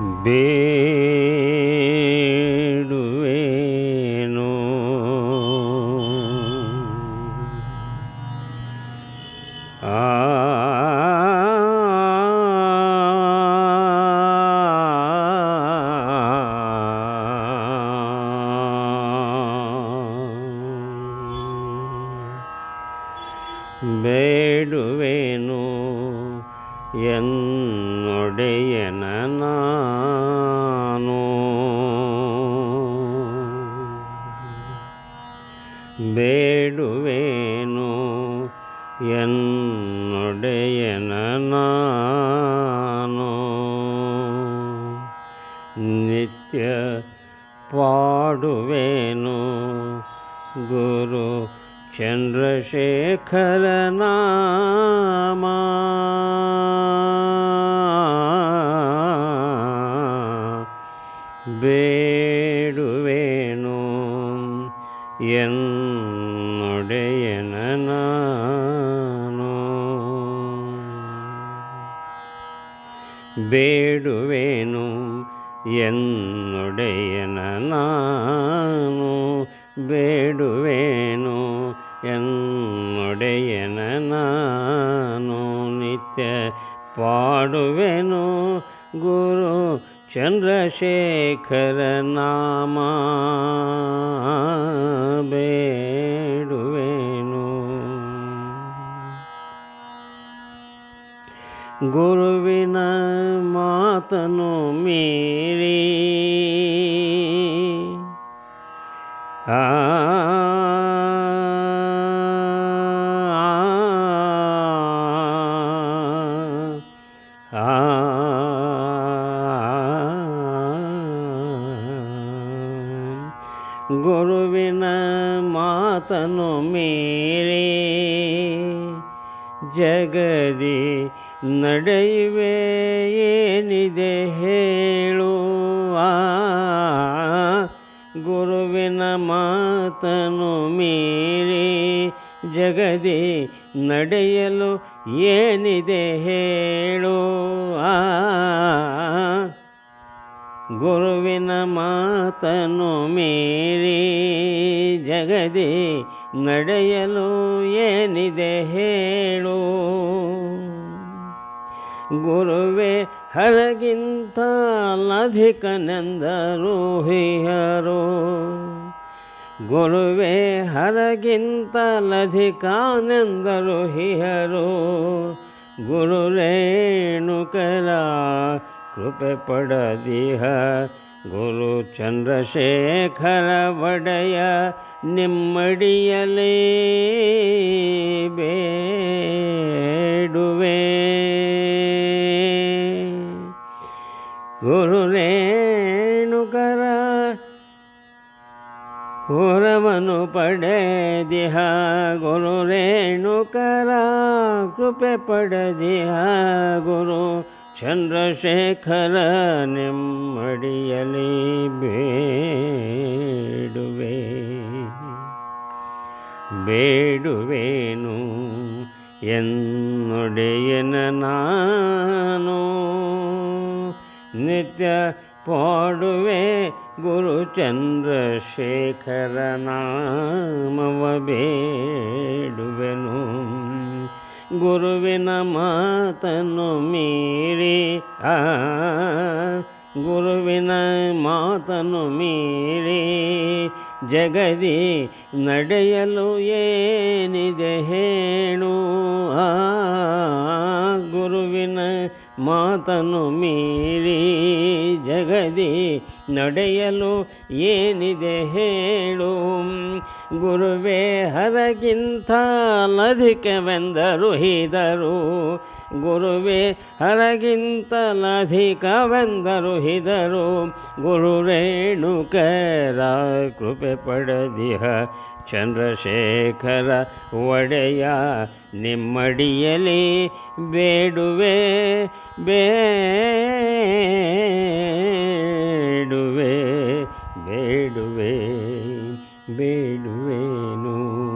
ಬೇಡುವೇನು? ಆ ಬೇಡುವೆನು? ಎನ್ನೊಡೆಯನ ನಾನು. ಬೇಡುವೆನು என்னுடைய ನಾನು. ಚಂದ್ರಶೇಖರ ನಾಮ ಬೇಡುವೆನು ಎನ್ನೊಡೆಯನ ನಾನು. ಬೇಡುವೆನು ಗುರು ಚಂದ್ರಶೇಖರ ನಾಮ ಬೇಡುವೆನು. ಗುರುವಿನ ಮಾತನು ಮೀರಿ ಆ ಮಾತನು ಮೇರೆ ಜಗದಿ ನಡೆಯುವೆ ಏನಿದೆ ಹೇಳು ಆ ಗುರುವಿನ ಮಾತನು ಮೀರಿ ಜಗದಿ ನಡೆಯಲು ಏನಿದೆ ಹೇಳು ಆ ಗುರುವಿನ ಮಾತನು ಮೀರಿ ಜಗದಿ ನಡೆಯಲು ಏನಿದೆ ಹೇಳು. ಗುರುವೇ, ಹರಗಿಂತ ಅಧಿಕನೆಂದರು ಹಿಯರು. ಗುರುವೇ, ಹರಗಿಂತ ಲಧಿಕಾನೆಂದರು ಹಿಯರು. ಗುರು ರೇಣುಕರ ಕೃಪೆ ಪಡದಿಹ ಗುರು ಚಂದ್ರಶೇಖರ ಒಡೆಯ ನಿಮ್ಮಡಿಯಲೇ ಬೇಡುವೆ. ಗುರು ರೇಣುಕರ ಹೊರವನು ಪಡೆದಿಹ. ಗುರು ರೇಣುಕರ ಕೃಪೆ ಪಡೆದಿಹ ಗುರು ಚಂದ್ರಶೇಖರ ನೆಮ್ಮಡಿಯಲಿ ಬೇಡುವೆ. ಬೇಡುವೇನು ಎನ್ನೊಡೆಯನ ನಾನು. ನಿತ್ಯ ಪಾಡುವೆ ಗುರು ಚಂದ್ರಶೇಖರ ನಾಮವ ಬೇಡುವೆನು. ಗುರುವಿನ ಮಾತನ್ನು ಮೀರಿ ಆ ಗುರುವಿನ ಮಾತನ್ನು ಮೀರಿ ಜಗದಿ ನಡೆಯಲು ಏನಿದೆ ಹೇಳು ಆ ಗುರುವಿನ ಮಾತನ್ನು ಮೀರಿ ಜಗದಿ ನಡೆಯಲು ಏನಿದೆ ಹೇಳು. ಗುರುವೇ, ಹರಗಿಂತ ಲಧಿಕವೆಂದರು ಹಿದರು. ಗುರುವೇ ಹರಗಿಂತಲಧಿಕವೆಂದರು ಹಿದರು. ಗುರು ರೇಣುಕರ ಕೃಪೆ ಪಡೆದಿಹ. ಚಂದ್ರಶೇಖರ ಒಡೆಯ ನಿಮ್ಮಡಿಯಲಿ ಬೇಡುವೆ ಬೇಡುವೆ